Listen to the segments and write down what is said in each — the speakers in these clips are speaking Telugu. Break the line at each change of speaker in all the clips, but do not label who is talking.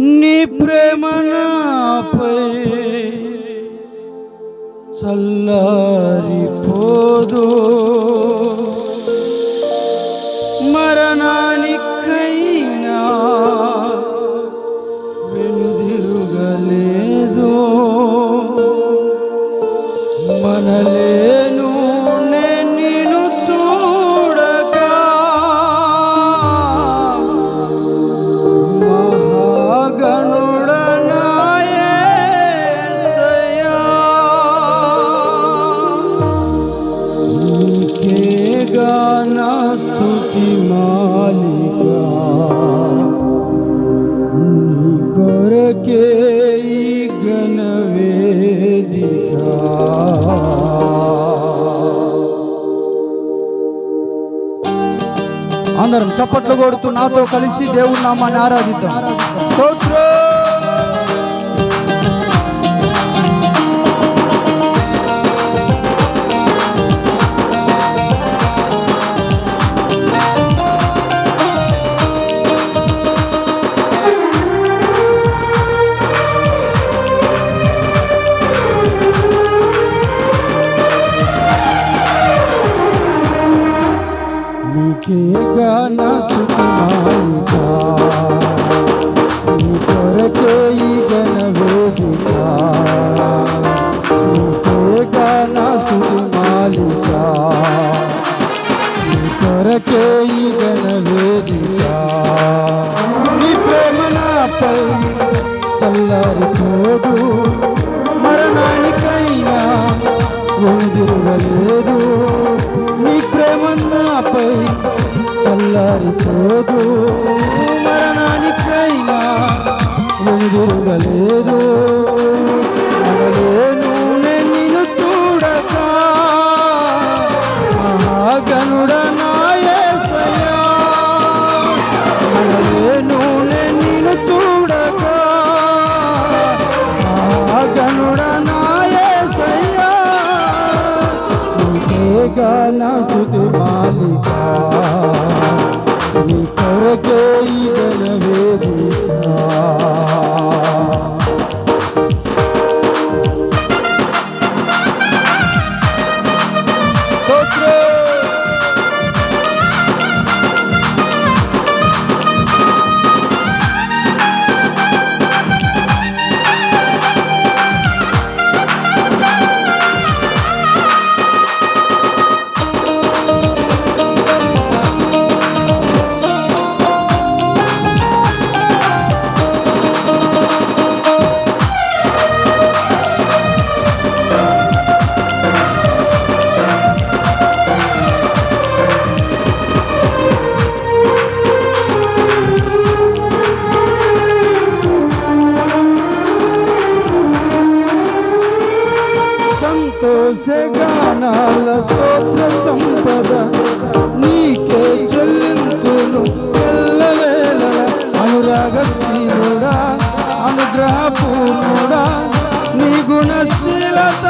నీ ప్రేమ నాపై చల్లారిపోదు. స్థుతి నా మాలిక. నీ కొరకే ఈ అందరం చప్పట్లు కొడుతూ నాతో కలిసి దేవుడు నామాన్ని ఆరాధిద్దాం. స్తోత్రం! చల్లారిపోదు మరణానికైనా ఎదురుగలేదు అనలేను నిన్ను చూడక. మహాగనుడ నాయసయ్యా అనలేను నిన్ను చూడక. మహాగణుడ నాయసయ్యా నీకేగా నా స్తుతి నీ కొరకే ఈ సంతోషగానాల స్తోత్ర సంపద నీకే చెల్లింతును ఎల్లవేళ అనుగ్రహ పూర్ణుడా నీ గుణశీలత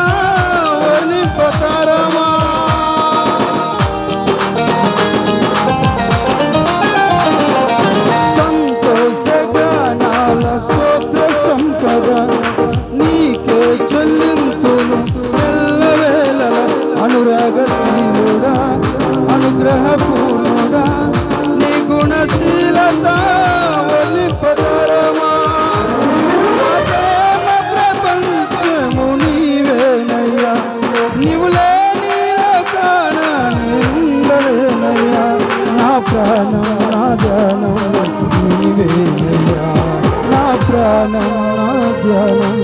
నా ప్రాణం నా ధ్యానం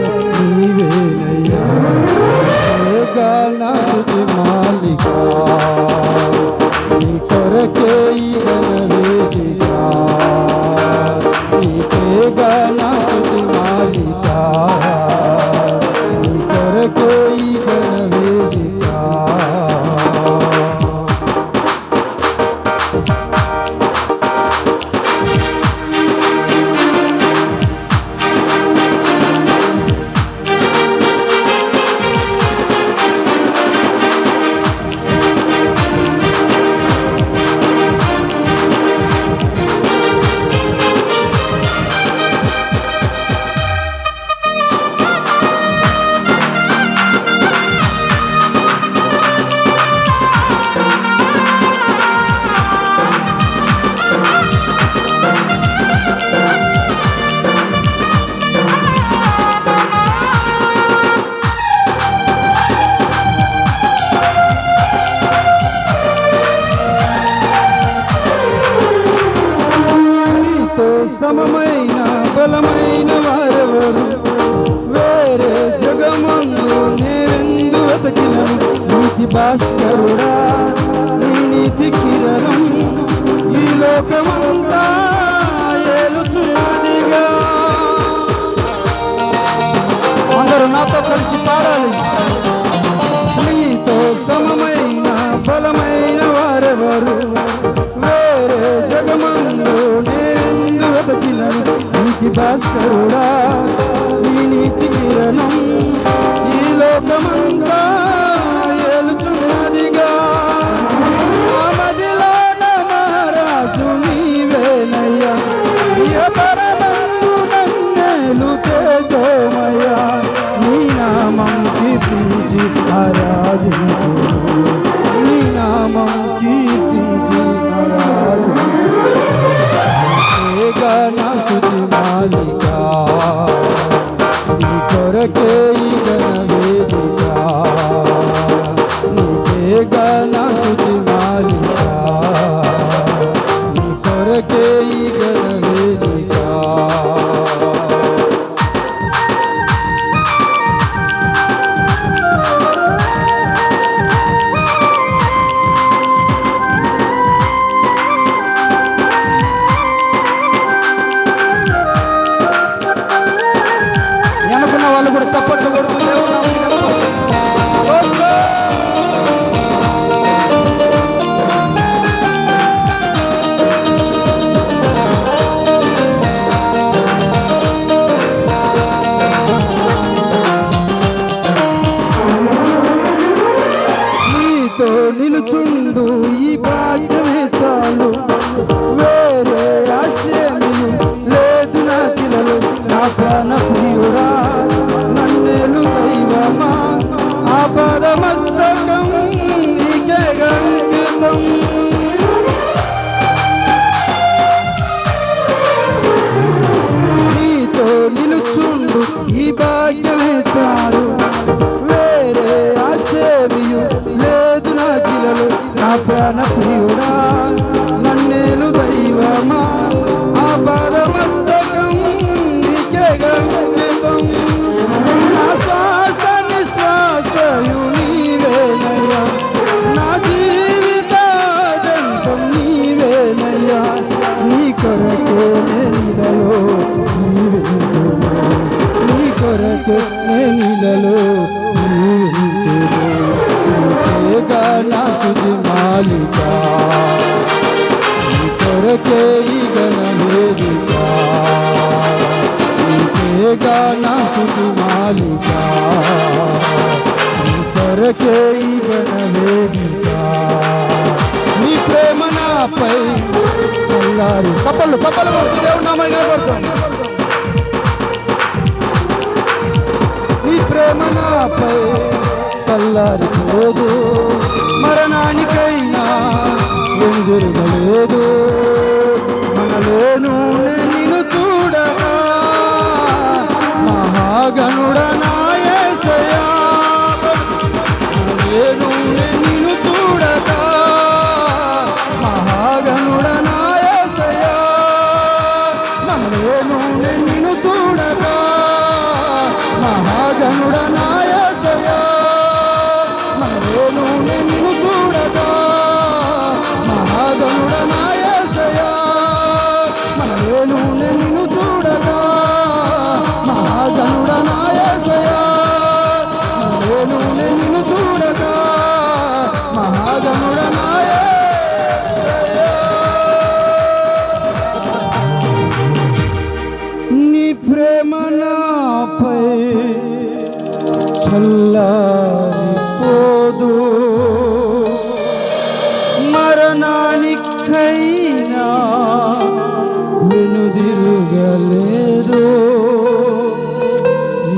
నీవేనయ్యా ఏగా నా స్తుతి మాలిక నీ కొరకే ఈ భాస్కరుడా నీ నీతి కిరణం ఈ లోకమంతా ఏలుచున్నదిగా. అందరూ నాతో కలిసి పాడాలి. నీతో సమమైన బలమైన వారెవరు? వేరే జగమందు నేను వెతకినను? నీతి భాస్కరుడా నీ నీతి కిరణం ఈ లోకమంతా You. ఈ వేరే ఆశేమియు లేదు నా గిలలు నా ప్రాణ ప్రియుడా కొరకే ఈ నీకేగా నా స్తుతి మాలిక? నీ కొరకే ఈ నీ ప్రేమ నాపై దేవుడు నీ ప్రేమ నాపై చల్లారి. ప్రేమ నాపై చల్లారిపోదు. మరణానికైనా వెనుదిరుగలేదు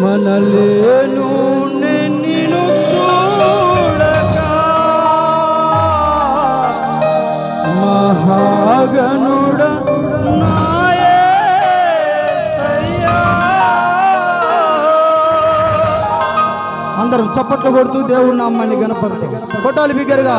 మనలేను నిన్ను చూడగా మహాగణుడ అందరం చప్పట్లు కొడుతూ దేవుడు నామాన్ని గణపడతాం కొట్టాలి బిగ్గరగా.